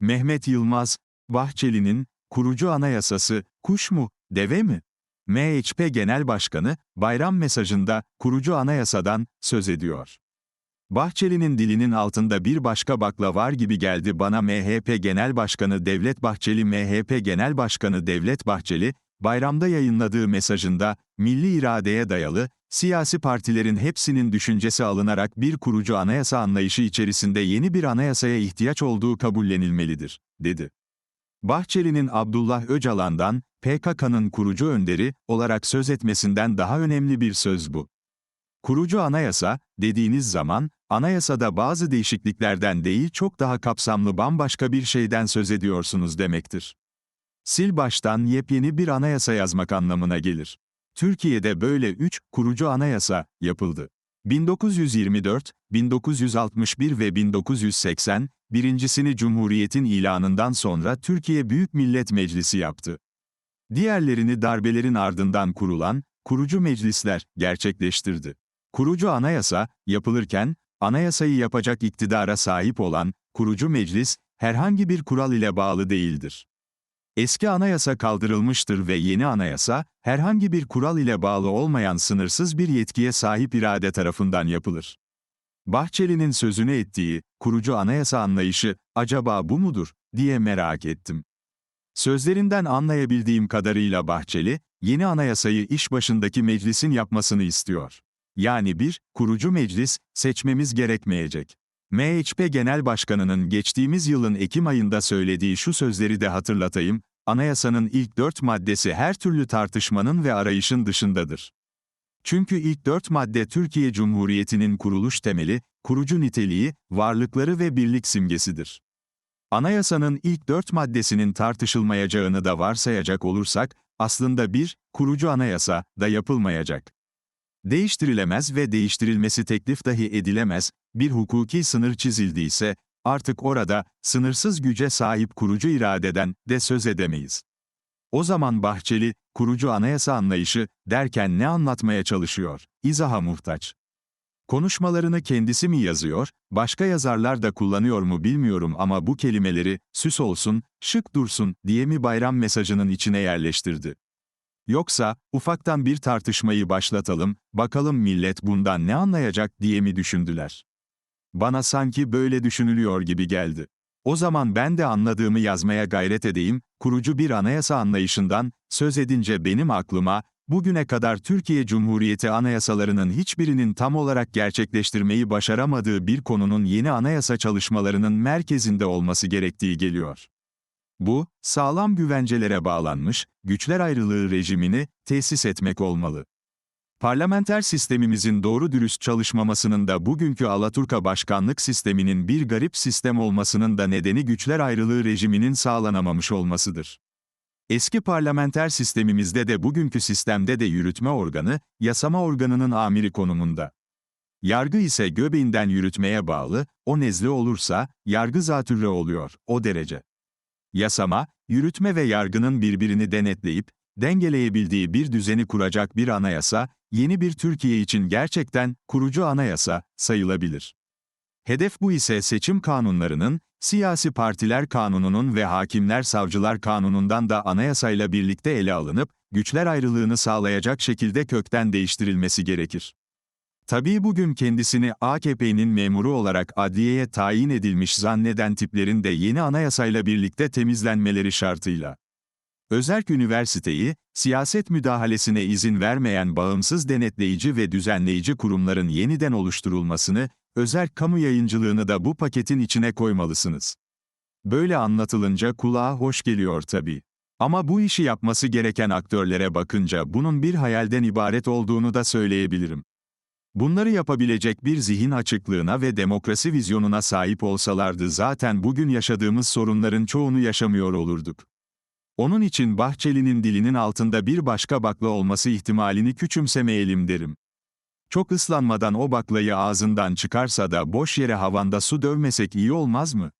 Mehmet Yılmaz, Bahçeli'nin, kurucu anayasası, kuş mu, deve mi? MHP Genel Başkanı, bayram mesajında, kurucu anayasadan, söz ediyor. Bahçeli'nin dilinin altında bir başka bakla var gibi geldi bana MHP Genel Başkanı Devlet Bahçeli MHP Genel Başkanı Devlet Bahçeli, bayramda yayınladığı mesajında, milli iradeye dayalı, siyasi partilerin hepsinin düşüncesi alınarak bir kurucu anayasa anlayışı içerisinde yeni bir anayasaya ihtiyaç olduğu kabullenilmelidir, dedi. Bahçeli'nin Abdullah Öcalan'dan, PKK'nın kurucu önderi olarak söz etmesinden daha önemli bir söz bu. Kurucu anayasa, dediğiniz zaman, anayasada bazı değişikliklerden değil çok daha kapsamlı bambaşka bir şeyden söz ediyorsunuz demektir. Sil baştan yepyeni bir anayasa yazmak anlamına gelir. Türkiye'de böyle üç kurucu anayasa yapıldı. 1924, 1961 ve 1980, birincisini Cumhuriyet'in ilanından sonra Türkiye Büyük Millet Meclisi yaptı. Diğerlerini darbelerin ardından kurulan, kurucu meclisler gerçekleştirdi. Kurucu anayasa, yapılırken, anayasayı yapacak iktidara sahip olan, kurucu meclis, herhangi bir kural ile bağlı değildir. Eski anayasa kaldırılmıştır ve yeni anayasa, herhangi bir kural ile bağlı olmayan sınırsız bir yetkiye sahip irade tarafından yapılır. Bahçeli'nin sözünü ettiği, kurucu anayasa anlayışı, acaba bu mudur, diye merak ettim. Sözlerinden anlayabildiğim kadarıyla Bahçeli, yeni anayasayı iş başındaki meclisin yapmasını istiyor. Yani bir, kurucu meclis, seçmemiz gerekmeyecek. MHP Genel Başkanı'nın geçtiğimiz yılın Ekim ayında söylediği şu sözleri de hatırlatayım, anayasanın ilk dört maddesi her türlü tartışmanın ve arayışın dışındadır. Çünkü ilk dört madde Türkiye Cumhuriyeti'nin kuruluş temeli, kurucu niteliği, varlıkları ve birlik simgesidir. Anayasanın ilk dört maddesinin tartışılmayacağını da varsayacak olursak, aslında bir, kurucu anayasa da yapılmayacak. Değiştirilemez ve değiştirilmesi teklif dahi edilemez, bir hukuki sınır çizildiyse, artık orada, sınırsız güce sahip kurucu iradeden de söz edemeyiz. O zaman Bahçeli, kurucu anayasa anlayışı, derken ne anlatmaya çalışıyor, izaha muhtaç. Konuşmalarını kendisi mi yazıyor, başka yazarlar da kullanıyor mu bilmiyorum ama bu kelimeleri, süs olsun, şık dursun diye mi bayram mesajının içine yerleştirdi. Yoksa, ufaktan bir tartışmayı başlatalım, bakalım millet bundan ne anlayacak diye mi düşündüler? Bana sanki böyle düşünülüyor gibi geldi. O zaman ben de anladığımı yazmaya gayret edeyim, kurucu bir anayasa anlayışından, söz edince benim aklıma, bugüne kadar Türkiye Cumhuriyeti anayasalarının hiçbirinin tam olarak gerçekleştirmeyi başaramadığı bir konunun yeni anayasa çalışmalarının merkezinde olması gerektiği geliyor. Bu, sağlam güvencelere bağlanmış, güçler ayrılığı rejimini tesis etmek olmalı. Parlamenter sistemimizin doğru dürüst çalışmamasının da bugünkü Alaturka başkanlık sisteminin bir garip sistem olmasının da nedeni güçler ayrılığı rejiminin sağlanamamış olmasıdır. Eski parlamenter sistemimizde de bugünkü sistemde de yürütme organı, yasama organının amiri konumunda. Yargı ise göbeğinden yürütmeye bağlı, o nezle olursa, yargı zatürre oluyor, o derece. Yasama, yürütme ve yargının birbirini denetleyip, dengeleyebildiği bir düzeni kuracak bir anayasa, yeni bir Türkiye için gerçekten kurucu anayasa sayılabilir. Hedef bu ise seçim kanunlarının, siyasi partiler kanununun ve hakimler savcılar kanunundan da anayasayla birlikte ele alınıp, güçler ayrılığını sağlayacak şekilde kökten değiştirilmesi gerekir. Tabii bugün kendisini AKP'nin memuru olarak adliyeye tayin edilmiş zanneden tiplerin de yeni anayasayla birlikte temizlenmeleri şartıyla. Özerk Üniversiteyi, siyaset müdahalesine izin vermeyen bağımsız denetleyici ve düzenleyici kurumların yeniden oluşturulmasını, özerk kamu yayıncılığını da bu paketin içine koymalısınız. Böyle anlatılınca kulağa hoş geliyor tabii. Ama bu işi yapması gereken aktörlere bakınca bunun bir hayalden ibaret olduğunu da söyleyebilirim. Bunları yapabilecek bir zihin açıklığına ve demokrasi vizyonuna sahip olsalardı zaten bugün yaşadığımız sorunların çoğunu yaşamıyor olurduk. Onun için Bahçeli'nin dilinin altında bir başka bakla olması ihtimalini küçümsemeyelim derim. Çok ıslanmadan o baklayı ağzından çıkarsa da boş yere havanda su dövmesek iyi olmaz mı?